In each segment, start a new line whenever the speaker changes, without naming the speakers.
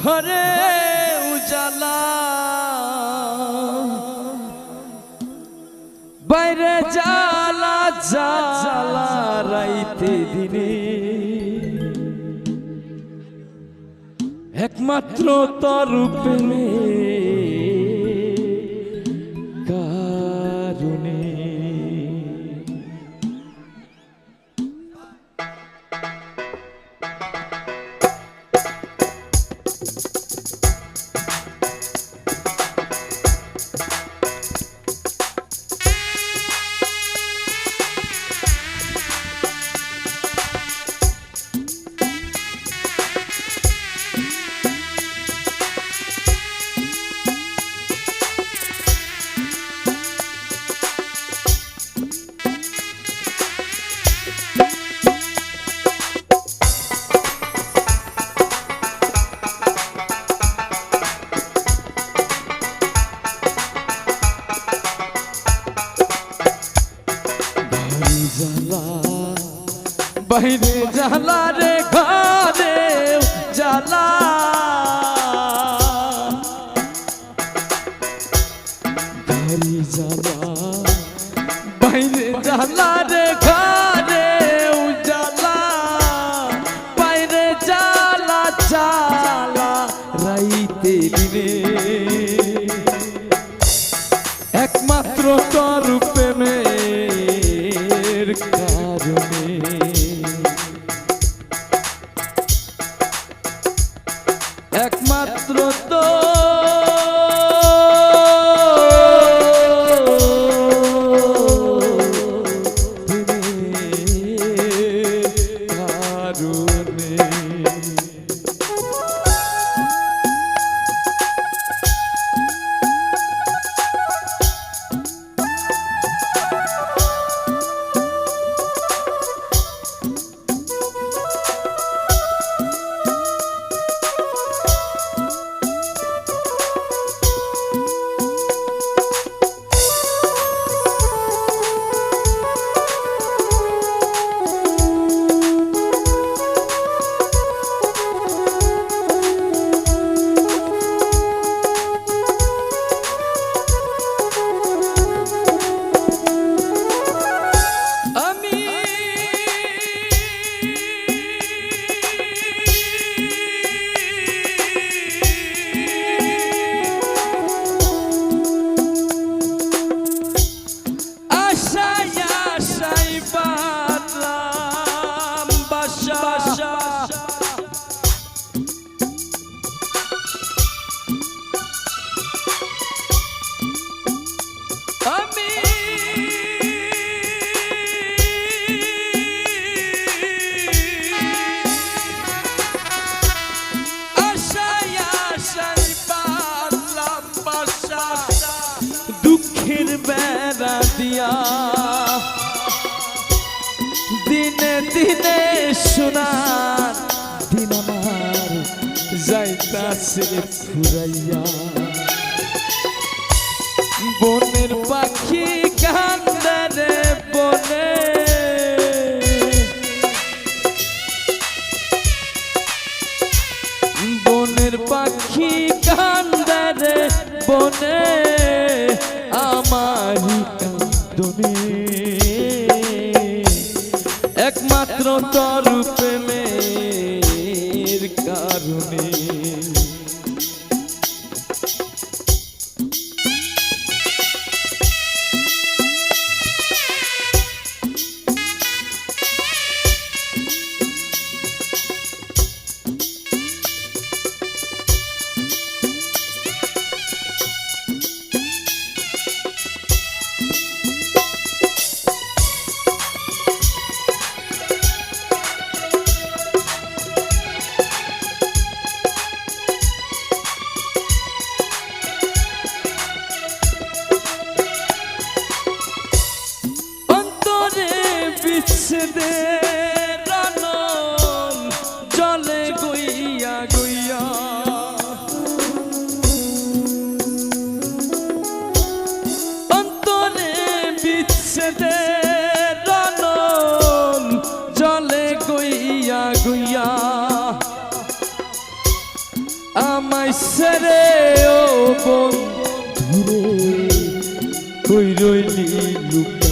ঘরে উজালা। বাইরে জালা জালা রাইতে দিনে। একমাত্র তোর প্রেমে বাইরে জ্বালা রে ঘরে জ্বালা। ঘরে জ্বালা, বাইরে জ্বালা রে ঘরে উজালা বাইরে জ্বালা জ্বালা, রাইতে দিনে। একমাত্র তোর প্রেমের কারণে দিনে শোনার দিন আমার যাইতাছে ফুরাইয়া। বনের পাখি কান্দারে বনে। বনের পাখি কান্দারে বনে। আমারি কান্দনে একমাত্র তর প্রেমের কারণে। মুর্শিদের রানন জলে গুইয়া গুইয়া। অন্তরে বিচ্ছেদের রানন জলে গুইয়া গুইয়া। আমায় সেরে ও বন্ধুরে কই রইলি লুকা।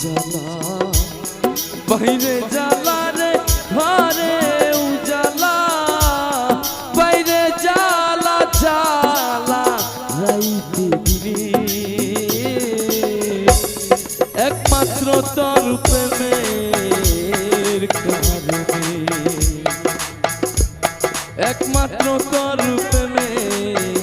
জ্বালা বাইরে জ্বালা রে, ঘরে উজালা। বাইরে জ্বালা জ্বালা, রাইতে দিনে একমাত্র তোর প্রেমের কারণে। একমাত্র তোর প্রেমের